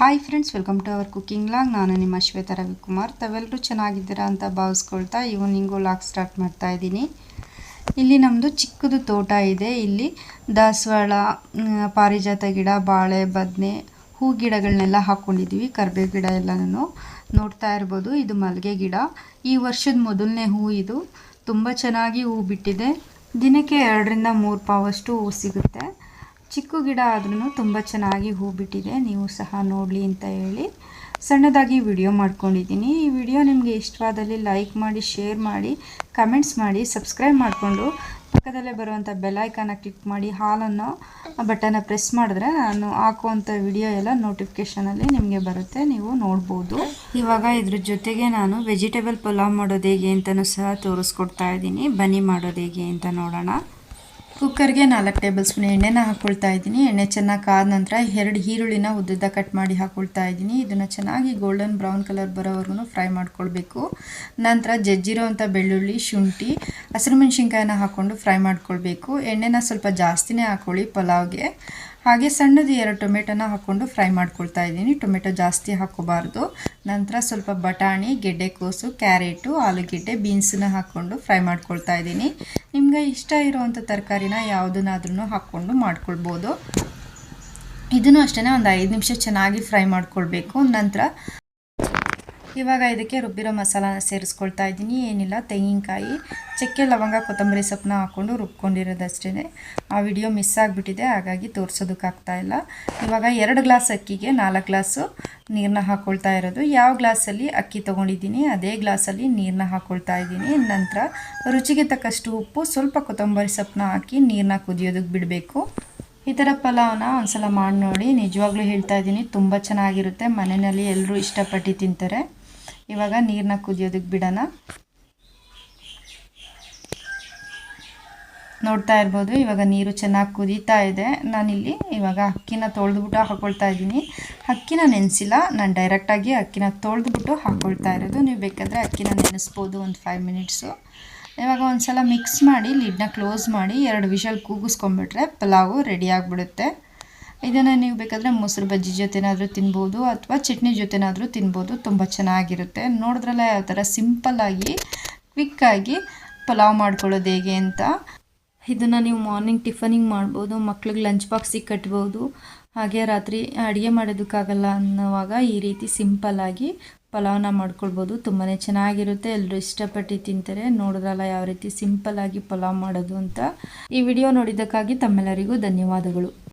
Hi friends welcome to our cooking vlog ನಾನು ನಿಮ್ಮ ಶ್ವೇತಾ ರವಿಕುಮಾರ್. ತಾವೆಲ್ಲರೂ ಚೆನ್ನಾಗಿದ್ದೀರಾ ಅಂತ ಭಾವಿಸ್ಕೊಳ್ತಾ ಈವ್ನಿಂಗು ಲಾಗ್ ಸ್ಟಾರ್ಟ್ ಮಾಡ್ತಾ ಇದ್ದೀನಿ. ಇಲ್ಲಿ ನಮ್ಮದು ಚಿಕ್ಕದು ತೋಟ ಇದೆ. ಇಲ್ಲಿ ದಾಸವಾಳ ಪಾರಿಜಾತ ಗಿಡ, ಬಾಳೆ, ಬದನೆ, ಹೂ ಗಿಡಗಳನ್ನೆಲ್ಲ ಹಾಕ್ಕೊಂಡಿದ್ದೀವಿ ಕರ್ಬೇವು ಗಿಡ ಎಲ್ಲನೂ ನೋಡ್ತಾ ಇರ್ಬೋದು. ಇದು ಮಲ್ಲಿಗೆ ಗಿಡ. ಈ ವರ್ಷದ ಮೊದಲನೇ ಹೂ ಇದು. ತುಂಬ ಚೆನ್ನಾಗಿ ಹೂ ಬಿಟ್ಟಿದೆ. ದಿನಕ್ಕೆ ಎರಡರಿಂದ ಮೂರು ಪಾವಷ್ಟು ಹೂ ಸಿಗುತ್ತೆ. ಚಿಕ್ಕ ಗಿಡ ಆದ್ರೂ ತುಂಬ ಚೆನ್ನಾಗಿ ಹೂ ಬಿಟ್ಟಿದೆ. ನೀವು ಸಹ ನೋಡಲಿ ಅಂತ ಹೇಳಿ ಸಣ್ಣದಾಗಿ ವಿಡಿಯೋ ಮಾಡ್ಕೊಂಡಿದ್ದೀನಿ. ಈ ವಿಡಿಯೋ ನಿಮಗೆ ಇಷ್ಟವಾದಲ್ಲಿ ಲೈಕ್ ಮಾಡಿ ಶೇರ್ ಮಾಡಿ ಕಮೆಂಟ್ಸ್ ಮಾಡಿ ಸಬ್ಸ್ಕ್ರೈಬ್ ಮಾಡಿಕೊಂಡು ಪಕ್ಕದಲ್ಲೇ ಬರುವಂಥ ಬೆಲ್ಲೈಕನ್ನ ಕ್ಲಿಕ್ ಮಾಡಿ ಹಾಲನ್ನು ಬಟನ್ನ ಪ್ರೆಸ್ ಮಾಡಿದ್ರೆ ನಾನು ಹಾಕುವಂಥ ವಿಡಿಯೋ ಎಲ್ಲ ನೋಟಿಫಿಕೇಷನಲ್ಲಿ ನಿಮಗೆ ಬರುತ್ತೆ. ನೀವು ನೋಡ್ಬೋದು. ಇವಾಗ ಇದ್ರ ಜೊತೆಗೆ ನಾನು ವೆಜಿಟೇಬಲ್ ಪಲಾವ್ ಮಾಡೋದು ಹೇಗೆ ಅಂತಲೂ ಸಹ ತೋರಿಸ್ಕೊಡ್ತಾ ಇದ್ದೀನಿ. ಬನ್ನಿ ಮಾಡೋದು ಹೇಗೆ ಅಂತ ನೋಡೋಣ. ಕುಕ್ಕರ್ಗೆ ನಾಲ್ಕು ಟೇಬಲ್ ಸ್ಪೂನ್ ಎಣ್ಣೆನ ಹಾಕ್ಕೊಳ್ತಾ ಇದ್ದೀನಿ. ಎಣ್ಣೆ ಚೆನ್ನಾಗಿ ಕಾದ ನಂತರ ಎರಡು ಈರುಳ್ಳಿನ ಉದ್ದುದ್ದ ಕಟ್ ಮಾಡಿ ಹಾಕ್ಕೊಳ್ತಾ ಇದ್ದೀನಿ. ಇದನ್ನು ಚೆನ್ನಾಗಿ ಗೋಲ್ಡನ್ ಬ್ರೌನ್ ಕಲರ್ ಬರೋವರೆಗೂ ಫ್ರೈ ಮಾಡ್ಕೊಳ್ಬೇಕು. ನಂತರ ಜಜ್ಜಿರೋವಂಥ ಬೆಳ್ಳುಳ್ಳಿ, ಶುಂಠಿ, ಹಸಿರು ಮೆಣಸಿನ್ಕಾಯಿನ ಹಾಕ್ಕೊಂಡು ಫ್ರೈ ಮಾಡ್ಕೊಳ್ಬೇಕು. ಎಣ್ಣೆನ ಸ್ವಲ್ಪ ಜಾಸ್ತಿನೇ ಹಾಕ್ಕೊಳ್ಳಿ ಪಲಾವ್ಗೆ. ಹಾಗೆ ಸಣ್ಣದು ಎರಡು ಟೊಮೆಟೊನ ಹಾಕ್ಕೊಂಡು ಫ್ರೈ ಮಾಡ್ಕೊಳ್ತಾ ಇದ್ದೀನಿ. ಟೊಮೆಟೊ ಜಾಸ್ತಿ ಹಾಕೋಬಾರ್ದು ನಂತರ ಸ್ವಲ್ಪ ಬಟಾಣಿ ಗೆಡ್ಡೆಕೋಸು ಕ್ಯಾರೆಟು, ಆಲೂಗೆಡ್ಡೆ ಬೀನ್ಸನ್ನ ಹಾಕ್ಕೊಂಡು ಫ್ರೈ ಮಾಡ್ಕೊಳ್ತಾ ಇದ್ದೀನಿ. ನಿಮ್ಗೆ ಇಷ್ಟ ಇರೋವಂಥ ತರಕಾರಿನ ಯಾವುದನ್ನಾದ್ರೂ ಹಾಕ್ಕೊಂಡು ಮಾಡ್ಕೊಳ್ಬೋದು. ಇದನ್ನು ಅಷ್ಟೇ ಒಂದು ಐದು ನಿಮಿಷ ಚೆನ್ನಾಗಿ ಫ್ರೈ ಮಾಡ್ಕೊಳ್ಬೇಕು. ನಂತರ ಇವಾಗ ಇದಕ್ಕೆ ರುಬ್ಬಿರೋ ಮಸಾಲಾನ ಸೇರಿಸ್ಕೊಳ್ತಾ ಇದ್ದೀನಿ. ಏನಿಲ್ಲ, ತೆಂಗಿನಕಾಯಿ, ಚಕ್ಕೆ, ಲವಂಗ, ಕೊತ್ತಂಬರಿ ಸೊಪ್ಪನ್ನ ಹಾಕ್ಕೊಂಡು ರುಬ್ಕೊಂಡಿರೋದಷ್ಟೇ ಆ ವಿಡಿಯೋ ಮಿಸ್ ಆಗಿಬಿಟ್ಟಿದೆ, ಹಾಗಾಗಿ ತೋರಿಸೋದಕ್ಕಾಗ್ತಾ ಇಲ್ಲ. ಇವಾಗ ಎರಡು ಗ್ಲಾಸ್ ಅಕ್ಕಿಗೆ ನಾಲ್ಕು ಗ್ಲಾಸು ನೀರನ್ನ ಹಾಕ್ಕೊಳ್ತಾ ಇರೋದು. ಯಾವ ಗ್ಲಾಸಲ್ಲಿ ಅಕ್ಕಿ ತೊಗೊಂಡಿದ್ದೀನಿ, ಅದೇ ಗ್ಲಾಸಲ್ಲಿ ನೀರನ್ನ ಹಾಕ್ಕೊಳ್ತಾ ಇದ್ದೀನಿ. ನಂತರ ರುಚಿಗೆ ತಕ್ಕಷ್ಟು ಉಪ್ಪು, ಸ್ವಲ್ಪ ಕೊತ್ತಂಬರಿ ಸೊಪ್ಪನ್ನ ಹಾಕಿ ನೀರನ್ನ ಕುದಿಯೋದಕ್ಕೆ ಬಿಡಬೇಕು. ಈ ಥರ ಪಲಾವ್ನ ಒಂದ್ಸಲ ಮಾಡಿ ನೋಡಿ. ನಿಜವಾಗ್ಲೂ ಹೇಳ್ತಾ ಇದ್ದೀನಿ, ತುಂಬ ಚೆನ್ನಾಗಿರುತ್ತೆ. ಮನೆಯಲ್ಲಿ ಎಲ್ಲರೂ ಇಷ್ಟಪಟ್ಟು ತಿಂತಾರೆ. ಇವಾಗ ನೀರನ್ನ ಕುದಿಯೋದಕ್ಕೆ ಬಿಡೋಣ. ನೋಡ್ತಾ ಇರ್ಬೋದು, ಇವಾಗ ನೀರು ಚೆನ್ನಾಗಿ ಕುದೀತಾ ಇದೆ. ನಾನಿಲ್ಲಿ ಇವಾಗ ಅಕ್ಕಿನ ತೊಳೆದ್ಬಿಟ್ಟು ಹಾಕ್ಕೊಳ್ತಾ ಇದ್ದೀನಿ. ಅಕ್ಕಿನ ನೆನೆಸಿಲ್ಲ, ನಾನು ಡೈರೆಕ್ಟಾಗಿ ಅಕ್ಕಿನ ತೊಳೆದ್ಬಿಟ್ಟು ಹಾಕ್ಕೊಳ್ತಾ ಇರೋದು. ನೀವು ಬೇಕಾದರೆ ಅಕ್ಕಿನ ನೆನೆಸ್ಬೋದು ಒಂದು ಫೈವ್ ಮಿನಿಟ್ಸು ಇವಾಗ ಒಂದು ಸಲ ಮಿಕ್ಸ್ ಮಾಡಿ ಲಿಡ್ನ ಕ್ಲೋಸ್ ಮಾಡಿ, ಎರಡು ವಿಷಲ್ ಕೂಗಿಸ್ಕೊಂಡ್ಬಿಟ್ರೆ ಪಲಾವು ರೆಡಿ ಆಗಿಬಿಡುತ್ತೆ. ಇದನ್ನು ನೀವು ಬೇಕಾದರೆ ಮೊಸರು ಬಜ್ಜಿ ಜೊತೆನಾದರೂ ತಿನ್ಬೋದು ಅಥವಾ ಚಟ್ನಿ ಜೊತೆನಾದರೂ ತಿನ್ಬೋದು. ತುಂಬ ಚೆನ್ನಾಗಿರುತ್ತೆ. ನೋಡಿದ್ರಲ್ಲ ಯಾವ ಥರ ಸಿಂಪಲ್ಲಾಗಿ ಕ್ವಿಕ್ಕಾಗಿ ಪಲಾವ್ ಮಾಡ್ಕೊಳ್ಳೋದು ಹೇಗೆ ಅಂತ. ಇದನ್ನು ನೀವು ಮಾರ್ನಿಂಗ್ ಟಿಫನಿಂಗ್ ಮಾಡ್ಬೋದು, ಮಕ್ಳಿಗೆ ಲಂಚ್ ಬಾಕ್ಸಿಗೆ ಕಟ್ಬೋದು. ಹಾಗೆ ರಾತ್ರಿ ಅಡುಗೆ ಮಾಡೋದಕ್ಕಾಗಲ್ಲ ಅನ್ನೋವಾಗ ಈ ರೀತಿ ಸಿಂಪಲ್ಲಾಗಿ ಪಲಾವ್ನ ಮಾಡ್ಕೊಳ್ಬೋದು. ತುಂಬಾ ಚೆನ್ನಾಗಿರುತ್ತೆ. ಎಲ್ಲರೂ ಇಷ್ಟಪಟ್ಟು ತಿಂತಾರೆ. ನೋಡಿದ್ರಲ್ಲ ಯಾವ ರೀತಿ ಸಿಂಪಲ್ಲಾಗಿ ಪಲಾವ್ ಮಾಡೋದು ಅಂತ. ಈ ವಿಡಿಯೋ ನೋಡಿದ್ದಕ್ಕಾಗಿ ತಮ್ಮೆಲ್ಲರಿಗೂ ಧನ್ಯವಾದಗಳು.